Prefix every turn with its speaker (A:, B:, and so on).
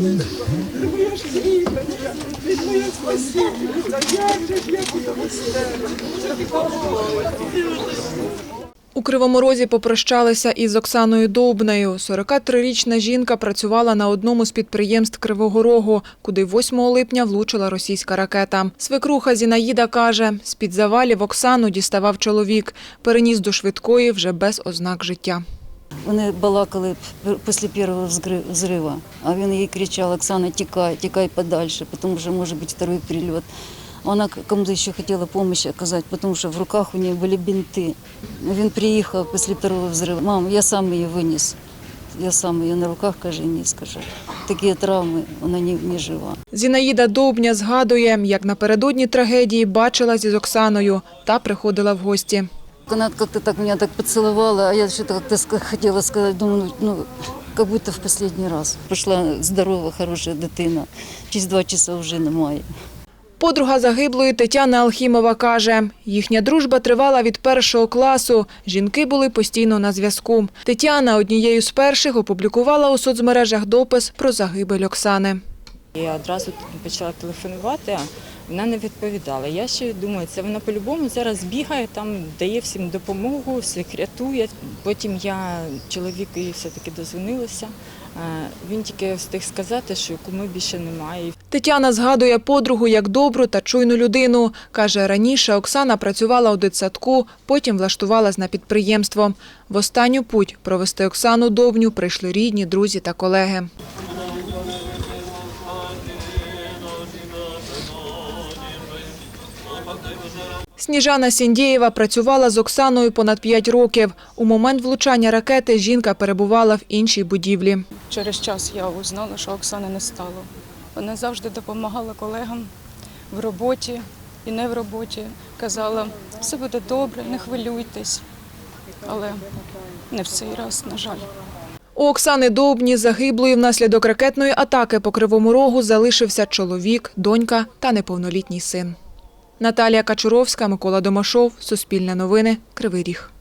A: ти моя ж діточка, ти моя спасіння, як же ж я?
B: У Кривому Розі попрощалися із Оксаною Довбнею. 43-річна жінка працювала на одному з підприємств Кривого Рогу, куди 8 липня влучила російська ракета. Свекруха Зінаїда каже, з-під завалів Оксану діставав чоловік, переніс до швидкої вже без ознак життя.
C: Вони балакали після першого взриву, а він їй кричав, Оксана, тікай, тікай подальше, тому що може бути второй прильот. Вона к- кому-то ще хотіла допомогу оказати, тому що в руках у неї були бинти. Він приїхав після першого взриву. Мам, я сам її виніс. Я сам її на руках, каже, ніс, каже. Такі травми, вона не, не жива.
B: Зінаїда Довбня згадує, як напередодні трагедії бачилась із Оксаною та приходила в гості.
C: Она как-то так меня так поцеловала, а я что-то как-то ска- хотела сказать, думаю, ну, как будто в последний раз. Прийшла здорова, хороша дитина. Через два часа вже немає.
B: Подруга загиблої Тетяна Алхімова каже, їхня дружба тривала від першого класу. Жінки були постійно на зв'язку. Тетяна однією з перших опублікувала у соцмережах допис про загибель Оксани.
D: Я одразу почала телефонувати, вона не відповідала. Я ще думаю, це вона по-любому зараз бігає, там дає всім допомогу, всіх рятує. Потім я чоловікові все-таки дозвонилася. Е, Він тільки встиг сказати, що куми більше немає.
B: Тетяна згадує подругу як добру та чуйну людину. Каже, раніше Оксана працювала у дитсадку, потім влаштувалась на підприємство. В останню путь провести Оксану Довбню прийшли рідні, друзі та колеги. Сніжана Сіндєєва працювала з Оксаною понад 5 років. У момент влучання ракети жінка перебувала в іншій будівлі.
E: Через час я узнала, що Оксани не стало. Вона завжди допомагала колегам в роботі і не в роботі. Казала, все буде добре, не хвилюйтесь. Але не в цей раз, на жаль.
B: У Оксани Довбні, загиблої внаслідок ракетної атаки по Кривому Рогу, залишився чоловік, донька та неповнолітній син. Наталія Качуровська, Микола Домашов, Суспільне новини, Кривий Ріг.